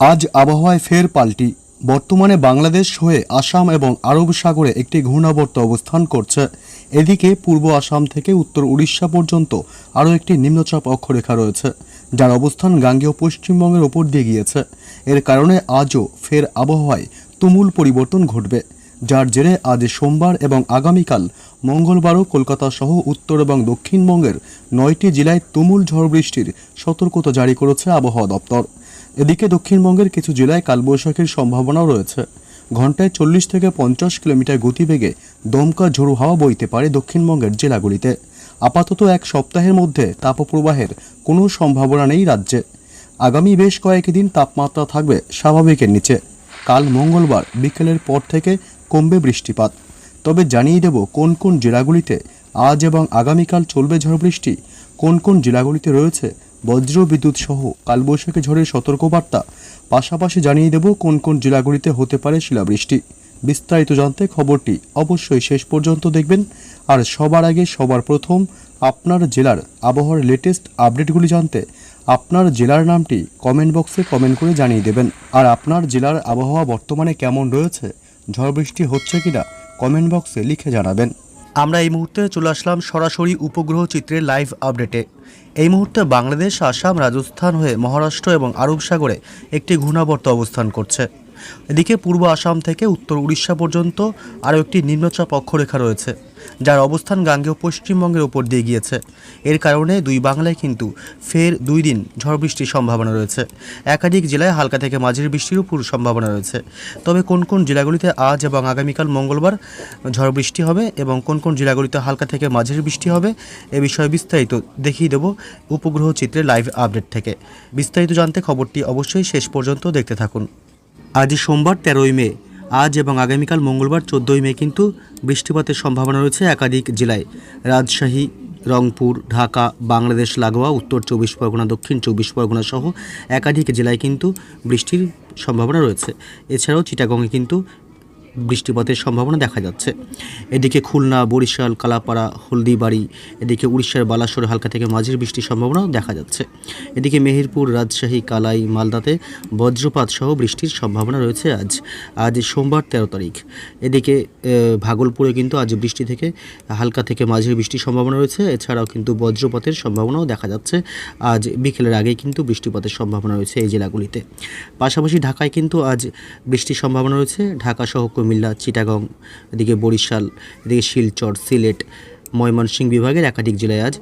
আজ আবহাওয়ায় ফের পাল্টি। বর্তমানে বাংলাদেশ হয়ে আসাম এবং আরব সাগরে একটি ঘূর্ণাবর্ত অবস্থান করছে। এদিকে পূর্ব আসাম থেকে উত্তর উড়িষ্যা পর্যন্ত আরও একটি নিম্নচাপ অক্ষরেখা রয়েছে, যার অবস্থান গাঙ্গেয় পশ্চিমবঙ্গের ওপর দিয়ে গিয়েছে। এর কারণে আজও ফের আবহাওয়ায় তুমুল পরিবর্তন ঘটবে, যার জেরে আজ সোমবার এবং আগামীকাল মঙ্গলবারও কলকাতা সহ উত্তর এবং দক্ষিণবঙ্গের নয়টি জেলায় তুমুল ঝড় বৃষ্টির সতর্কতা জারি করেছে আবহাওয়া দপ্তর। এদিকে দক্ষিণবঙ্গের কিছু জেলায় কালবৈশাখীর সম্ভাবনাও রয়েছে। ঘন্টায় চল্লিশ থেকে পঞ্চাশ কিলোমিটার গতিবেগে দমকা ঝোড়ো হাওয়া বইতে পারে দক্ষিণবঙ্গের জেলাগুলিতে। আপাতত এক সপ্তাহের মধ্যে তাপপ্রবাহের কোনো সম্ভাবনা নেই রাজ্যে। আগামী বেশ কয়েকদিন তাপমাত্রা থাকবে স্বাভাবিকের নিচে। কাল মঙ্গলবার বিকেলের পর থেকে কমবে বৃষ্টিপাত। তবে জানিয়ে দেব কোন কোন জেলাগুলিতে আজ এবং আগামীকাল চলবে ঝড় বৃষ্টি, কোন কোন জেলাগুলিতে রয়েছে বজ্র বিদ্যুৎ সহ কালবৈশাখী ঝড়ের সতর্কবার্তা। পাশাপাশি জানিয়ে দেব কোন কোন জেলাগুলিতে হতে পারে শিলাবৃষ্টি। বিস্তারিত জানতে খবরটি অবশ্যই শেষ পর্যন্ত দেখবেন। আর সবার আগে সবার প্রথম আপনার জেলার আবহাওয়ার লেটেস্ট আপডেটগুলি জানতে আপনার জেলার নামটি কমেন্ট বক্সে কমেন্ট করে জানিয়ে দেবেন। আর আপনার জেলার আবহাওয়া বর্তমানে কেমন রয়েছে? ঝড় বৃষ্টি হচ্ছে কিনা? কমেন্ট বক্সে লিখে জানাবেন। আমরা এই মুহূর্তে চলে আসলাম সরাসরি উপগ্রহ চিত্রের লাইভ আপডেটে এই মুহূর্তে বাংলাদেশ, আসাম, রাজস্থান হয়ে মহারাষ্ট্র এবং আরব সাগরে একটি ঘূর্ণাবর্ত অবস্থান করছে। এদিকে পূর্ব আসাম থেকে উত্তর উড়িষ্যা পর্যন্ত আরও একটি নিম্নচাপ অক্ষরেখা রয়েছে। যার অবস্থান গাঙ্গেয় পশ্চিমবঙ্গের উপর দিয়ে গিয়েছে। এর কারণে দুই বাংলায় কিন্তু ফের দুই দিন ঝড় বৃষ্টির সম্ভাবনা রয়েছে। একাধিক জেলায় হালকা থেকে মাঝারি বৃষ্টির উপর সম্ভাবনা রয়েছে। তবে কোন কোন জেলাগুলিতে আজ এবং আগামীকাল মঙ্গলবার ঝড় বৃষ্টি হবে এবং কোন কোন জেলাগুলিতে হালকা থেকে মাঝারি বৃষ্টি হবে, এ বিষয়ে বিস্তারিত দেখিয়ে দেব উপগ্রহ চিত্রের লাইভ আপডেট থেকে। বিস্তারিত জানতে খবরটি অবশ্যই শেষ পর্যন্ত দেখতে থাকুন। আজ সোমবার তেরোই মে আজ এবং আগামীকাল মঙ্গলবার চোদ্দোই মে কিন্তু বৃষ্টিপাতের সম্ভাবনা রয়েছে একাধিক জেলায়। রাজশাহী, রংপুর, ঢাকা, বাংলাদেশ, লাগোয়া, উত্তর চব্বিশ পরগনা, দক্ষিণ চব্বিশ পরগনা সহ একাধিক জেলায় কিন্তু বৃষ্টির সম্ভাবনা রয়েছে। এছাড়াও চিটাগংয়ে কিন্তু বৃষ্টিপাতের সম্ভাবনা দেখা যাচ্ছে। এদিকে খুলনা, বরিশাল, কালাপাড়া, হলদিবাড়ি, এদিকে উড়িষ্যার বালাসোরে হালকা থেকে মাঝির বৃষ্টির সম্ভাবনাও দেখা যাচ্ছে। এদিকে মেহেরপুর, রাজশাহী, কালাই, মালদাতে বজ্রপাত সহ বৃষ্টির সম্ভাবনা রয়েছে আজ। আজ সোমবার তেরো তারিখ। এদিকে ভাগলপুরে কিন্তু আজ বৃষ্টি থেকে হালকা থেকে মাঝির বৃষ্টির সম্ভাবনা রয়েছে। এছাড়াও কিন্তু বজ্রপাতের সম্ভাবনাও দেখা যাচ্ছে। আজ বিকেলের আগে কিন্তু বৃষ্টিপাতের সম্ভাবনা রয়েছে এই জেলাগুলিতে। পাশাপাশি ঢাকায় কিন্তু আজ বৃষ্টির সম্ভাবনা রয়েছে। ঢাকা সহ কুমিল্লা, চিটাগং, এদিকে বরিশাল, এদিকে শিলচর, সিলেট, ময়মনসিংহ বিভাগের একাধিক জেলায় আজ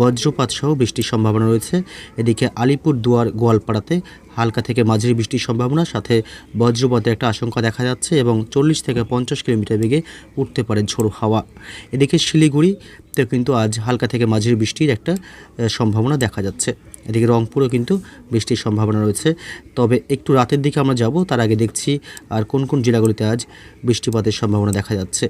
বজ্রপাত সহ বৃষ্টির সম্ভাবনা রয়েছে। এদিকে আলিপুর দুয়ার গোয়ালপাড়াতে হালকা থেকে মাঝারি বৃষ্টির সম্ভাবনা, সাথে বজ্রপাতের একটা আশঙ্কা দেখা যাচ্ছে এবং চল্লিশ থেকে পঞ্চাশ কিলোমিটার বেগে উঠতে পারে ঝোড়ো হাওয়া। এদিকে শিলিগুড়িতে কিন্তু আজ হালকা থেকে মাঝারি বৃষ্টির একটা সম্ভাবনা দেখা যাচ্ছে। এদিকে রংপুরেও কিন্তু বৃষ্টির সম্ভাবনা রয়েছে। তবে একটু রাতের দিকে আমরা যাব, তার আগে দেখছি আর কোন কোন জেলাগুলিতে আজ বৃষ্টিপাতের সম্ভাবনা দেখা যাচ্ছে।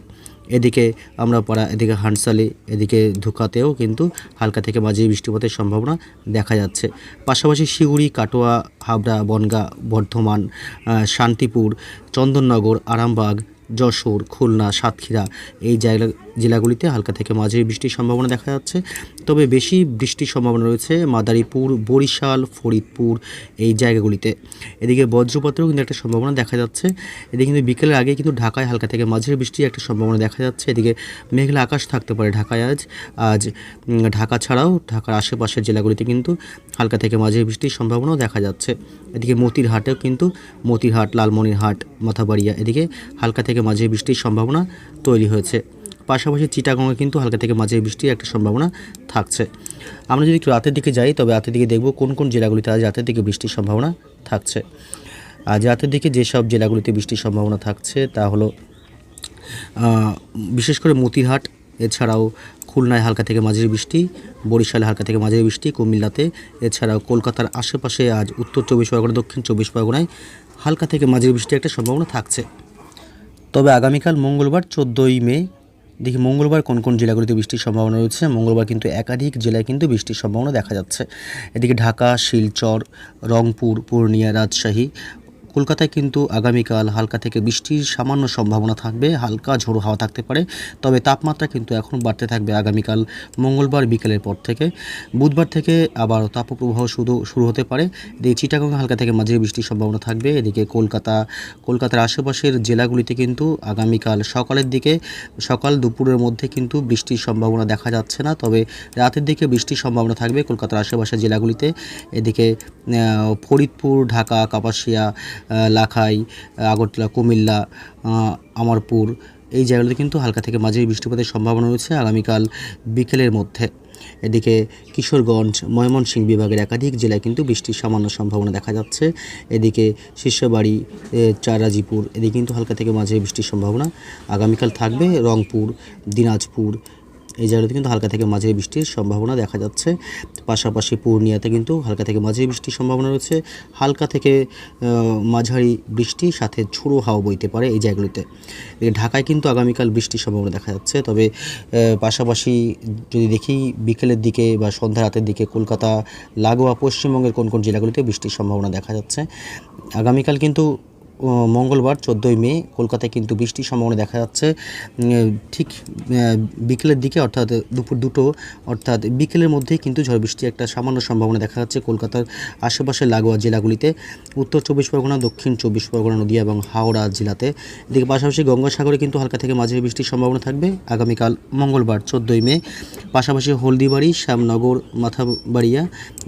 এদিকে আমরা পাড়া, এদিকে হানসালি এদিকে ধুকাতেও কিন্তু হালকা থেকে মাঝারি বৃষ্টিপাতের সম্ভাবনা দেখা যাচ্ছে। পাশাপাশি শিউড়ি, কাটোয়া, হাবড়া, বনগাঁ, বর্ধমান শান্তিপুর, চন্দননগর, আরামবাগ যশোর, খুলনা, সাতক্ষীরা এই জায়গা, জেলাগুলিতে হালকা থেকে মাঝারি বৃষ্টির সম্ভাবনা দেখা যাচ্ছে। তবে বেশি বৃষ্টির সম্ভাবনা রয়েছে মাদারীপুর, বরিশাল, ফরিদপুর এই জায়গাগুলিতে। এদিকে বজ্রপাতেরও কিন্তু একটা সম্ভাবনা দেখা যাচ্ছে। এদিকে কিন্তু বিকেলের আগে কিন্তু ঢাকায় হালকা থেকে মাঝারি বৃষ্টির একটা সম্ভাবনা দেখা যাচ্ছে। এদিকে মেঘলা আকাশ থাকতে পারে ঢাকায় আজ। আজ ঢাকা ছাড়াও ঢাকার আশেপাশের জেলাগুলিতে কিন্তু হালকা থেকে মাঝারি বৃষ্টির সম্ভাবনাও দেখা যাচ্ছে। এদিকে মতিরহাটেও কিন্তু মতিরহাট, লালমনিরহাট, মাথাবাড়িয়া এদিকে হালকা থেকে মাঝারি বৃষ্টির সম্ভাবনা তৈরি হয়েছে। পাশাপাশি চিটাগংয়ে কিন্তু হালকা থেকে মাঝারি বৃষ্টির একটা সম্ভাবনা থাকছে। আমরা যদি রাতের দিকে যাই, তবে রাতের দিকে দেখব কোন কোন জেলাগুলিতে আজ রাতের দিকে বৃষ্টির সম্ভাবনা থাকছে। আজ রাতের দিকে যেসব জেলাগুলিতে বৃষ্টির সম্ভাবনা থাকছে, তা হলো বিশেষ করে মতিরহাট, এছাড়াও খুলনায় হালকা থেকে মাঝারি বৃষ্টি, বরিশালে হালকা থেকে মাঝারি বৃষ্টি, কুমিল্লাতে, এছাড়াও কলকাতার আশেপাশে আজ উত্তর চব্বিশ পরগনা, দক্ষিণ চব্বিশ পরগনায় হালকা থেকে মাঝারি বৃষ্টির একটা সম্ভাবনা থাকছে। তবে আগামীকাল মঙ্গলবার চোদ্দোই মে, দেখি মঙ্গলবার কোন কোন জেলাগুলিতে বৃষ্টির সম্ভাবনা রয়েছে? মঙ্গলবার কিন্তু একাধিক জেলায় কিন্তু বৃষ্টির সম্ভাবনা দেখা যাচ্ছে। এদিকে ঢাকা, শিলচর, রংপুর, পূর্ণিয়া, রাজশাহী কলকাতায় কিন্তু আগামীকাল হালকা থেকে বৃষ্টির সামান্য সম্ভাবনা থাকবে, হালকা ঝোড়ো হাওয়া থাকতে পারে, তবে তাপমাত্রা কিন্তু এখন বাড়তে থাকবে আগামীকাল মঙ্গলবার বিকেলের পর থেকে। বুধবার থেকে আবার তাপপ্রবাহ শুধু শুরু হতে পারে। এদিকে চিটাগং হালকা থেকে মাঝারি বৃষ্টির সম্ভাবনা থাকবে। এদিকে কলকাতা, কলকাতার আশেপাশের জেলাগুলিতে কিন্তু আগামীকাল সকালের দিকে, সকাল দুপুরের মধ্যে কিন্তু বৃষ্টির সম্ভাবনা দেখা যাচ্ছে না, তবে রাতের দিকে বৃষ্টির সম্ভাবনা থাকবে কলকাতার আশেপাশের জেলাগুলিতে। এদিকে ফরিদপুর, ঢাকা, কাপাসিয়া লাখাই আগরতলা, কুমিল্লা আমারপুর, এই জায়গাগুলোতে কিন্তু হালকা থেকে মাঝারি বৃষ্টিপাতের সম্ভাবনা রয়েছে আগামীকাল বিকেলের মধ্যে। এদিকে কিশোরগঞ্জ, ময়মনসিংহ বিভাগের একাধিক জেলায় কিন্তু বৃষ্টির সামান্য সম্ভাবনা দেখা যাচ্ছে। এদিকে শীর্ষবাড়ি চারাজিপুর, এদিকে কিন্তু হালকা থেকে মাঝারি বৃষ্টির সম্ভাবনা আগামীকাল থাকবে। রংপুর, দিনাজপুর এই জায়গাতে কিন্তু হালকা থেকে মাঝারি বৃষ্টির সম্ভাবনা দেখা যাচ্ছে। পাশাপাশি পূর্ণিয়াতে কিন্তু হালকা থেকে মাঝারি বৃষ্টির সম্ভাবনা রয়েছে। হালকা থেকে মাঝারি বৃষ্টি, সাথে ঝোড়ো হাওয়া বইতে পারে এই জায়গাগুলিতে। ঢাকায় কিন্তু আগামীকাল বৃষ্টির সম্ভাবনা দেখা যাচ্ছে। তবে পাশাপাশি যদি দেখি বিকেলের দিকে বা সন্ধ্যা রাতের দিকে কলকাতা, লাগোয়া, পশ্চিমবঙ্গের কোন কোন জেলাগুলিতে বৃষ্টির সম্ভাবনা দেখা যাচ্ছে। আগামীকাল কিন্তু মঙ্গলবার চোদ্দোই মে কলকাতায় কিন্তু বৃষ্টির সম্ভাবনা দেখা যাচ্ছে। ঠিক বিকেলের দিকে অর্থাৎ দুপুর দুটো, অর্থাৎ বিকেলের মধ্যেই কিন্তু ঝড় বৃষ্টির একটা সামান্য সম্ভাবনা দেখা যাচ্ছে কলকাতার আশেপাশের লাগোয়া জেলাগুলিতে। উত্তর চব্বিশ পরগনা, দক্ষিণ চব্বিশ পরগনা, নদীয়া এবং হাওড়া জেলাতে। এদিকে পাশাপাশি গঙ্গাসাগরে কিন্তু হালকা থেকে মাঝারি বৃষ্টির সম্ভাবনা থাকবে আগামীকাল মঙ্গলবার চোদ্দোই মে। পাশাপাশি হলদিবাড়ি, শ্যামনগর, মাথাবাড়িয়া,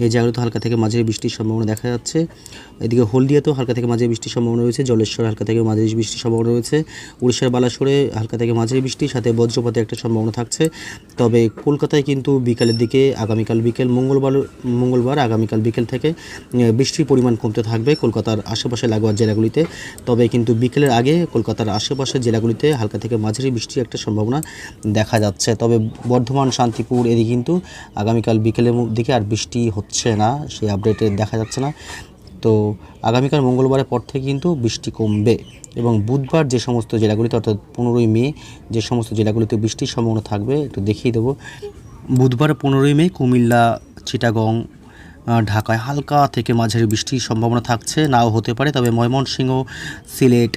এই জায়গাগুলোতে হালকা থেকে মাঝারি বৃষ্টির সম্ভাবনা দেখা যাচ্ছে। এদিকে হলদিয়াতেও হালকা থেকে মাঝারি বৃষ্টির সম্ভাবনা রয়েছে। জলেশ্বর, হালকা থেকে মাঝারি বৃষ্টির সম্ভাবনা রয়েছে, উড়িষ্যার বালাসোরে হালকা থেকে মাঝারি বৃষ্টির সাথে বজ্রপাতের একটা সম্ভাবনা থাকছে। তবে কলকাতায় কিন্তু বিকালের দিকে, আগামীকাল বিকেল, মঙ্গলবার মঙ্গলবার, আগামীকাল বিকেল থেকে বৃষ্টির পরিমাণ কমতে থাকবে কলকাতার আশেপাশে লাগোয়া জেলাগুলিতে। তবে কিন্তু বিকেলের আগে কলকাতার আশেপাশের জেলাগুলিতে হালকা থেকে মাঝারি বৃষ্টির একটা সম্ভাবনা দেখা যাচ্ছে। তবে বর্ধমান, শান্তিপুর এদিকে কিন্তু আগামীকাল বিকেলের দিকে আর বৃষ্টি হচ্ছে না, সেই আপডেটে দেখা যাচ্ছে না। তো আগামীকাল মঙ্গলবারের পর থেকে কিন্তু বৃষ্টি কমবে এবং বুধবার যে সমস্ত জেলাগুলিতে, অর্থাৎ পনেরোই মে যে সমস্ত জেলাগুলিতে বৃষ্টির সম্ভাবনা থাকবে, একটু দেখিয়ে দেবো। বুধবার পনেরোই মে, কুমিল্লা, চিটাগং ঢাকায় হালকা থেকে মাঝারি বৃষ্টির সম্ভাবনা থাকছে। নাও হতে পারে, তবে ময়মনসিংহ, সিলেট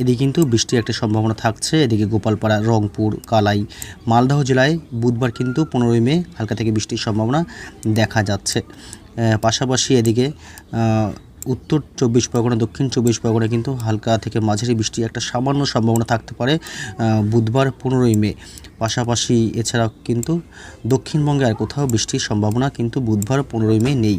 এদিকে কিন্তু বৃষ্টির একটা সম্ভাবনা থাকছে। এদিকে গোপালপাড়া, রংপুর, কালাই, মালদহ জেলায় বুধবার কিন্তু পনেরোই মে হালকা থেকে বৃষ্টির সম্ভাবনা দেখা যাচ্ছে। পাশাপাশি এদিকে উত্তর চব্বিশ পরগনা, দক্ষিণ চব্বিশ পরগনা কিন্তু হালকা থেকে মাঝারি বৃষ্টি একটা সামান্য সম্ভাবনা থাকতে পারে বুধবার পনেরোই মে। পাশাপাশি এছাড়া কিন্তু দক্ষিণবঙ্গে আর কোথাও বৃষ্টির সম্ভাবনা কিন্তু বুধবার পনেরোই মে নেই।